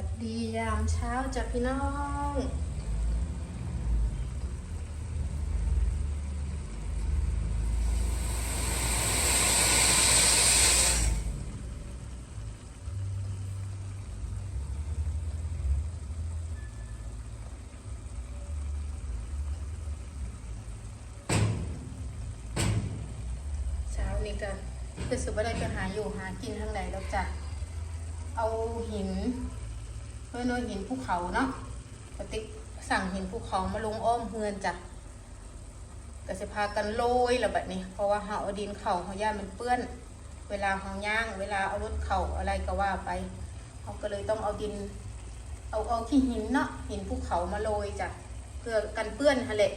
วัสดียามเช้าจ้ะพี่น้องเช้านี้ก็คือสุบได้ไปหาอยู่หากินทางไหนแล้วจ้ะเอาหิน เพื่อนเอาหินภูเขาเนาะปติกสั่งหินภูเขามาลงอ้อมเฮือนจ้ะก็จะพากันโรยแล้วแบบนี้ เพราะว่าเขาเอาดินเข่าเขาย่ามันเปื้อน เวลาเขาย่าง เวลาเอารถเข่าอะไรก็ว่าไปเขาก็เลยต้องเอาดิน เอาเอาขี้หินเนาะหินภูเขามาโรยจ้ะเพื่อกันเปื้อนฮะแหละ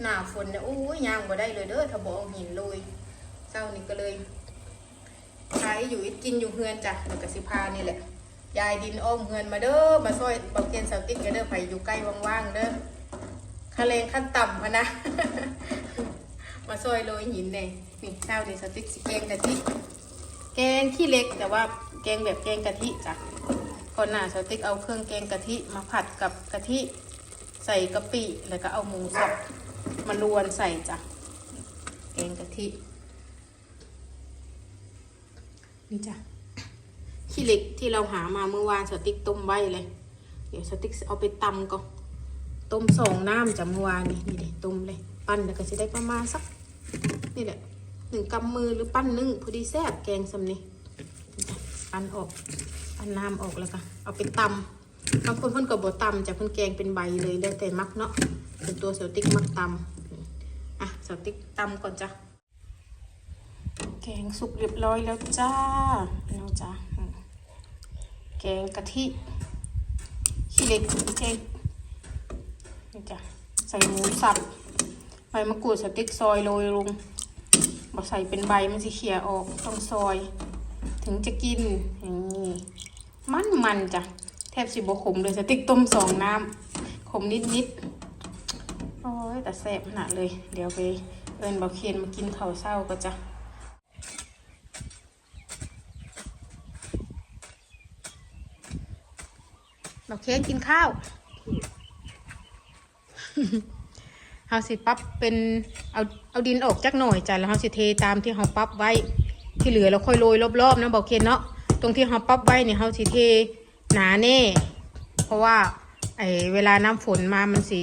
หน้าฝนเนี่ยโอ้ยย่างบ่ได้เลยเด้อถ้าบ่เอาหินโรยเจ้านี่ก็เลยขายอยู่กินอยู่เฮือนจ้ะแล้วก็สิพานี่แหละ ยายดินอ้อมเฮือนมาเด้อมาซอยเบาเกนเสาติ๊กกันเด้อไปอยู่ใกล้ว่างๆเด้อคาแรงขั้นต่ำพะนะ มาซอยโรยหินเนี่ยนี่เช้านี่สติ๊กสิแกงกะทิแกงขี้เล็กแต่ว่าแกงแบบแกงกะทิจ้ะก่อนหน้าสติ๊กเอาเครื่องแกงกะทิมาผัดกับกะทิใส่กะปิแล้วก็เอาหมูสับมาลวนใส่จ้ะแกงกะทินี่จ้ะ ขี้เหล็กที่เราหามาเมื่อวานสติ๊กต้มไว้เลย เดี๋ยวสติ๊กเอาไปตำก่อนต้มสองน้ำจากเมื่อวานนี่นี่เลยต้มเลย ปั้นแล้วก็จะได้ประมาณสัก นี่แหละหนึ่งกำมือหรือปั้นนึ่งพอดีแซ่บแกงสำนี้ปั้นออกปั้นน้ำออกแล้วก็เอาไปตำบางคนเพิ่นก็บ่ตำจากเพิ่นแกงเป็นใบเลยแล้วแต่มักเนาะเป็นตัวสติ๊กมักตำอะสติ๊กตำก่อนจ้ะแกงสุกเรียบร้อยแล้วจ้าเราจ้า แกงกะทิขี้เหล็กแกงนี่จ้ะใส่หมูสับใบมะกรูดสติ๊กซอยโรยลงบอกใส่เป็นใบมันสิเขี่ยออกต้องซอย ถึงจะกินอย่างนี้มันมันๆจ้ะแทบสิบขมเลยสติ๊กต้มสองน้ำขมนิดนิดๆโอ้ยแต่แซ่บขนาดเลย เดี๋ยวไปเอิญบอกเคียนมากินข้าวเศร้าก็จ้ะ เราเค้กกินข้าวเฮาสิปรับเป็นเอาเอาดินออกจักหน่อยจ้ะแล้วเฮาสิเทตามที่เฮาปรับไว้ ที่เหลือเราค่อยโรยรอบๆนะบอกเคนเนาะตรงที่เฮาปรับไว้เนี่ยเฮาสิเทหนาแน่ เพราะว่าไอเวลาน้ำฝนมามันสี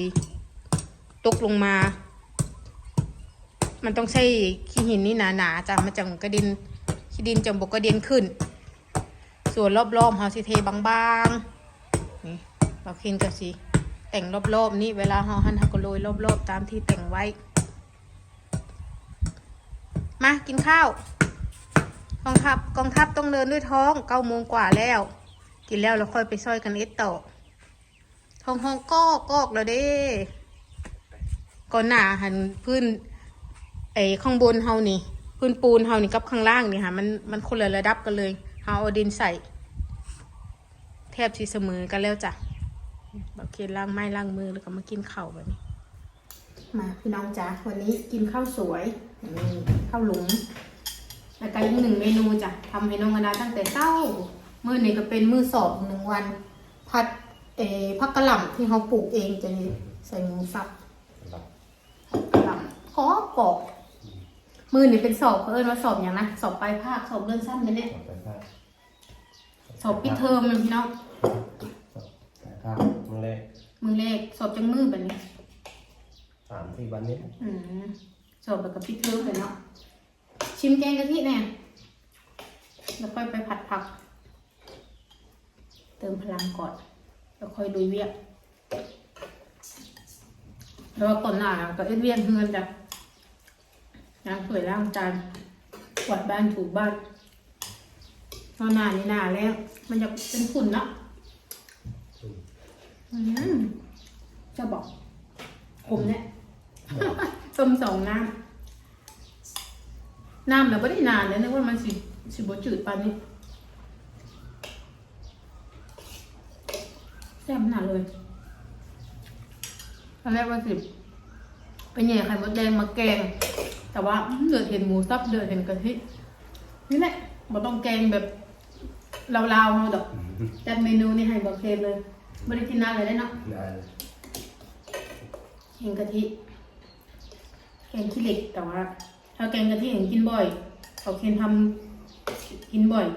ตกลงมา มันต้องใช้ขี้หินนี่หนาๆจ้ะมันจังกระด็นขี้ดินจังบกกระเด็นขึ้น ส่วนรอบๆเฮาสิเทบางๆ เราเคนก็สิแต่งรอบๆนี่เวลาเฮาหั่นเฮาก็โรยรอบๆตามที่แต่งไว้ มากินข้าวกองทัพกองทัพต้องเดินด้วยท้องเก้าโมงกว่าแล้ว กินแล้วเราค่อยไปซอยกันเอ็ดต่อท้องห้องก็กอกแล้วเด้ก่อนหน้าหันพื้นไอ้ข้างบนเฮานี่ พื้นปูนเฮานี่กับข้างล่างนี่ค่ะมันมันคนละระดับกันเลยเฮาเอาดินใส่ แทบที่เสมอกันแล้วจ้ะ บักเคนล้างไม้ล้างมือแล้วก็มากินข้าวแบบนี้ มาพี่น้องจ้ะวันนี้กินข้าวสวยนี่ข้าวหลุมแล้วก็อีกหนึ่งเมนูจ้ะทำให้น้องอนาตั้งแต่เช้ามื้อนี้ก็เป็นมื้อสอบหนึ่งวัน ผัดเอผักกะหล่ำที่เขาปลูกเองจะใส่หมูสับผักกะหล่ำขอกรอบมือนี่เป็นสอบเขาเอิ้นว่าสอบอย่างนะสอบปลายภาคสอบเลื่อนสั้นไปเนี่ยสอบปิดเทอมเลยพี่น้อง แต่ข้าวมึงเลยมือแรกสอบจังมือแบบนี้สามสี่วันนี้อืมสอบแบบกับพี่เทิร์เลยเนาะชิมแกงกะทิแน่แล้วค่อยไปผัดผัก เติมพลังก่อน แล้วค่อยดูเวียกแล้วก่อนหน้าก็เอ็ดเวียนเฮือนจ้ะล้างถ้วยล้างจานกวาดบ้านถูบ้านตอนหน้านี่หน้าแล้ว มันจะเป็นฝุ่นเนาะ อืมจะบอก ผมเนี่ยต้มสองน้ำน้ำเราไม่ได้นานเลยนึกว่ามันสิสิบจืดปานนี้แซ่บขนาดเลยตอนแรกว่าสิเป็นแย่ไข่มดแดงมาแกง แต่ว่าเดือดเห็นหมูสับเดือดเห็นกะทินี่แหละเราต้องแกงแบบลาวๆเฮาดอกจัดเมนูนี่ให้บ่เค็มเลย บ่ได้กินนานเลยได้เนาะนานแกงกะทิแกงขี้เหล็กแต่ว่าถ้าแกงกะทิเห็นกินบ่อยเขาเคนทำกินบ่อย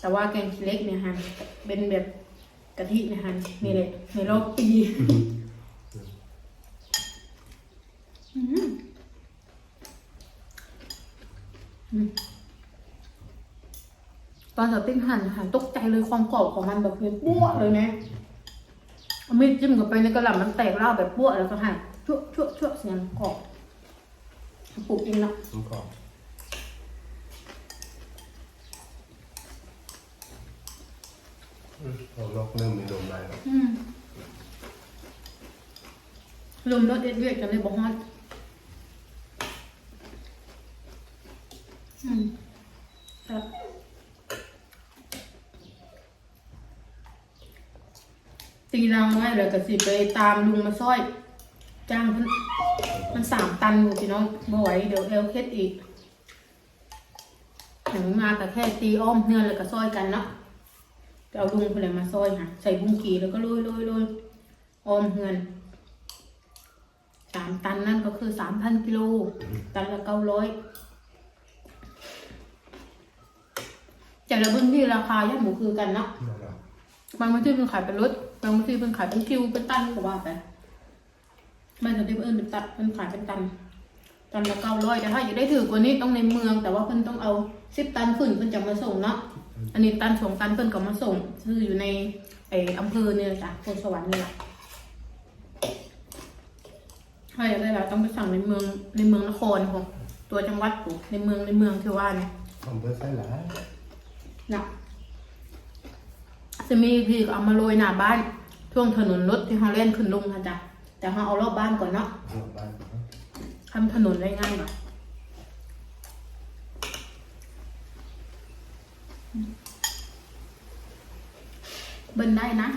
แต่ว่าแกงขี้เหล็กเนี่ยฮะเป็นแบบกะทิเนี่ยฮะนี่เลยในรอบปีอืมอืมตอนสติ้งหั่นหั่นตกใจเลยความกรอบของมันแบบเป็นปั้วเลยนะ เอามีดจิ้มกับไปในกระหล่ำมันแตกเล่าวแบบปั้วแล้วก็หั่นชั่วชั่วชั่วเสียงกรอบปลูกเองเนาะมันกรอบอืมเอานกเริ่มมีลมได้แล้วอืมลมรถเอ็ดเวียดกันเลยบอกฮอดอืมครับ ตีรางไว้แล้วก็สิไปตามลุงมาซ้อย จ้างเพิ่นมันสามตันอยู่พี่น้องบ่ไหวเดี๋ยวเอลเคสอีกหนังมาแต่แค่ตีอ้อมเนื้อแล้วก็ซอยกันเนาะจะเอาลุงไปเลยมาซอยค่ะใส่บุ้งกีแล้วก็โรยโรยโรยอ้อมเงินสามตันนั่นก็คือสามพันกิโลตันละเก้าร้อยแต่ละพื้นที่ราคาย่าหมูคือกันเนาะนั่นแหละบางที่เป็นขายเป็นรถ บางที่เป็นขายเป็นคิวเป็นตันก็ว่าไปไม่สมที่เพิ่นเป็นตันเป็นขายเป็นตัน ตันละเก้าร้อยแต่ถ้าอยากได้ถือกว่านี้ต้องในเมือง แต่ว่าเพิ่นต้องเอาสิบตันขึ้นเพิ่นจะมาส่งเนาะอันนี้ตันสองตันเพิ่นก็มาส่งคืออยู่ในไออำเภอเนี่ยจ้ะโพนสวรรค์นี่แหละถ้าอยากได้แล้วต้องไปสั่งในเมืองในเมืองนครของตัวจังหวัดปู่ในเมืองในเมืองที่ว่าเนี่ยทำเพื่อใส่หลายนะ จะมีพี่ก็เอามาโรยหน้าบ้านช่วงถนนรถที่เขาเล่นขึ้นลงค่ะจ้ะแต่เขาเอารอบบ้านก่อนเนาะหัวบ้านทำถนนได้ง่ายหน่อยเบิ้ลได้นะ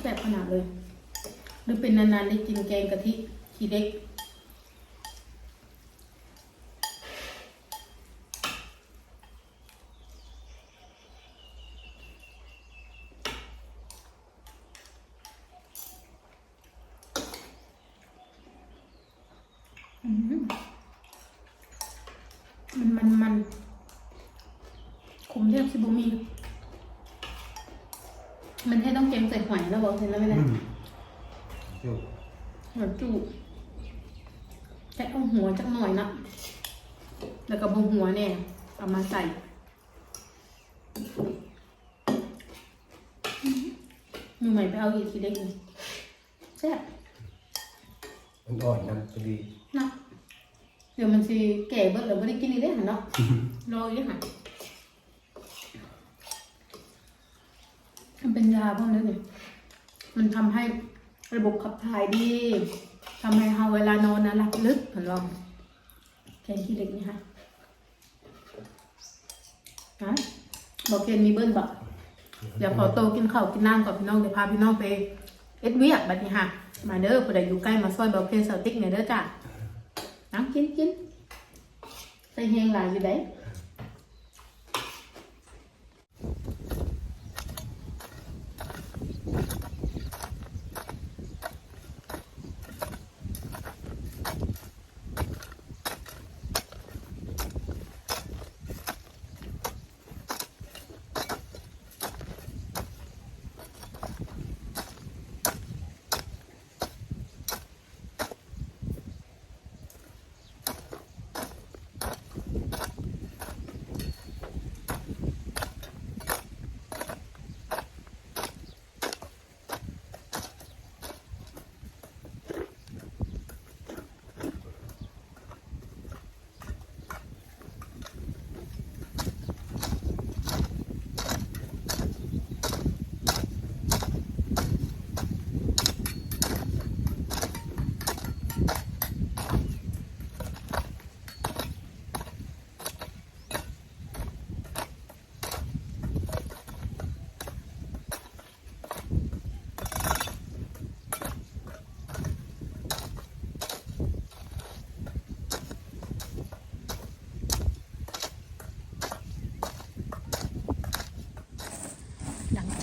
แซ่บขนาดเลย หรือเป็นนานๆได้กินแกงกะทิทีเล็ก อืม มันมันมันขมเทียบซิบุมีมันแค่ต้องเกมใส่หอยแล้วบอกเห็นแล้วไหมอืเนี่ยมจุ๊บหัวจูแค่เอาหัวจักหน่อยนะแล้วก็บงหัวเนี่ยเอามาใส่มือใหม่ไปเอาอีกทีเล็กเลยแซ่บมันอ่อนน้ำพอดีเนาะ เดี๋ยวมันสิแก่เบิดแล้วไม่ได้กินอีกได้หันเนาะ รออีกหันมันเป็นยาพวกนั้นเนี่ยมันทำให้ระบบขับถ่ายดีทำให้เราเวลานอนนะหลับลึกเหมือนเราแกนขี้เหล็กนี่ค่ะฮะบอกเกนมีเบิ้ลบอกเดี๋ยวขอโตวกินข้าวกินน้ำก่อนพี่น้องเดี๋ยวพาพี่น้องไปเอ็ดเวียกบัดนี้ค่ะ มาเด้อผู้ใดอยู่ใกล้มาซอยบอกเกนเสาติ๊กเนี่ยเด้อจ้ะ น้ำกินกินใส่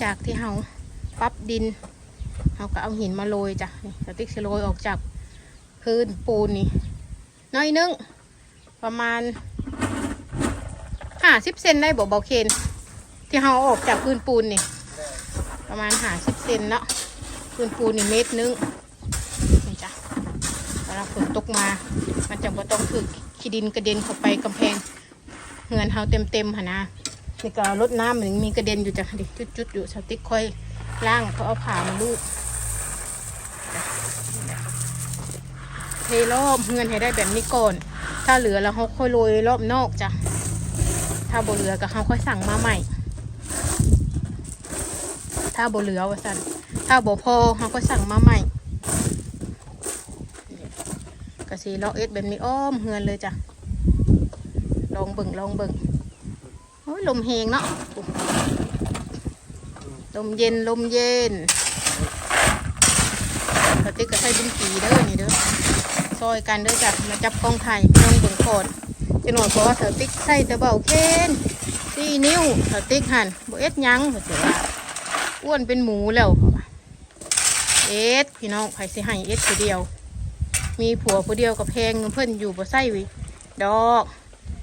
จากที่เฮาปรับดินเฮาก็เอาหินมาโรยจ้ะนี่สติ๊กสิโรยออกจากพื้นปูนนี่น้อยนึงประมาณห้าสิบเซนได้บ่เบาเคนที่เฮาออกจากพื้นปูนนี่ประมาณห้าสิบเซนเนาะพื้นปูนนี่เมตรนึงนี่จ้ะเวลาฝนตกมา มันจะบ่ต้องถึกขี้ดินกระเด็นเข้าไปกำแพงเงินเฮาเต็มเต็มๆหนนะ นี่ก็รดน้ำหนึ่งมีกระเด็นอยู่จ้ะดิจุดๆอยู่สติ๊กค่อยล่างเขาเอาผ่ามาลูกเทรอบเงินให้ได้แบบนี้ก่อน ถ้าเหลือแล้วเขาค่อยโรยรอบนอกจ้ะถ้าบ่เหลือก็เขาค่อยสั่งมาใหม่ ถ้าบ่เหลือว่าสั่นถ้าบ่พอเขาก็สั่งมาใหม่กระสีเลาะเอ็ดแบบนี้อ้อมเฮือนเลยจ้ะลองเบิ่งลองเบิ่ง อ้ยลมแหงเนาะลมเย็นลมเย็นสติ๊กก็ใส่บุญกีเด้อนี่เด้อซอยกันเด้อจ้ะมาจับกองถ่ายพี่น้องเบิ่งก่อนจะหน่อยเพราะว่าเสติ๊กใส่แต่เบาเคนสี่นิ้วเสติ๊กหันบเอ็ดยังก็จะว่าอ้วนเป็นหมูแล้วเอ็ดพี่น้องใครสิให้เอ็ดคนเดียว มีผัวผู้เดียวกับเพงเพิ่อนอยู่บ่ใส่วิดอก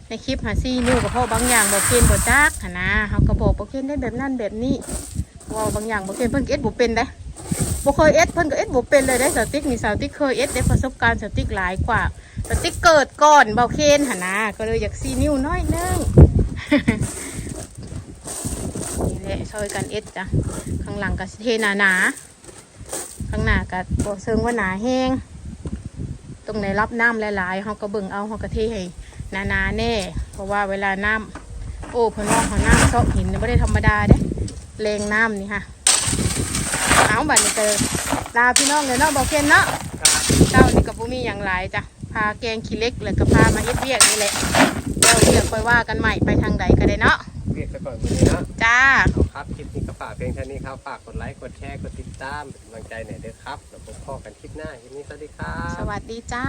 ในคลิปหาซี่นิ้วกับพ่อบางอย่างบอกเคนบ่จักหนนะเขาก็บอกบ่เคนได้แบบนั้นแบบนี้ว่าบางอย่างบ่เคนเพิ่นเอ็ดบ่เป็นได้บ่เคยเอ็ดเพิ่นก็เอ็ดบ่เป็นเลยได้สติ๊กนี่สาวติ๊กเคยเอ็ดได้ประสบการณ์สติ๊กหลายกว่าสติ๊กเกิดก่อนเบาเคนหนนะก็เลยอยากซี่นิ้วน้อยนึงนี่แหละช่วยกันเอ็ดจ้ะข้างหลังก็สิเทหนาหนาข้างหน้าก็บ่เซิงว่าหนาแห้งตรงไหนรับน้ำหลายๆเขาก็เบิ่งเอาเขาก็เทให้ หนาๆแน่ เพราะว่าเวลาน้ำโอ้เพิ่นว่าเขาน้ำซอกหินไม่ได้ธรรมดาเด้แรงน้ำนี่ค่ะเอาบัดนี้เจอลาพี่น้องเลยเนาะบอกเคนเนาะเจ้านี่กับบุมีอย่างไรจ้ะพาแกงขี้เล็กเลยก็พามาเฮ็ดเวียกนี่แหละเดี๋ยวเวียกค่อยว่ากันใหม่ไปทางใดก็ได้เนาะเปลี่ยนไปก่อนวันนี้นะจ้าเอาครับคลิปนี้ก็ฝากเพียงเท่านี้ครับฝากกดไลค์กดแชร์กดติดตามเป็นกำลังใจหน่อยเด้อครับแล้วพบกันคลิปหน้าคลิปนี้สวัสดีครับสวัสดีจ้า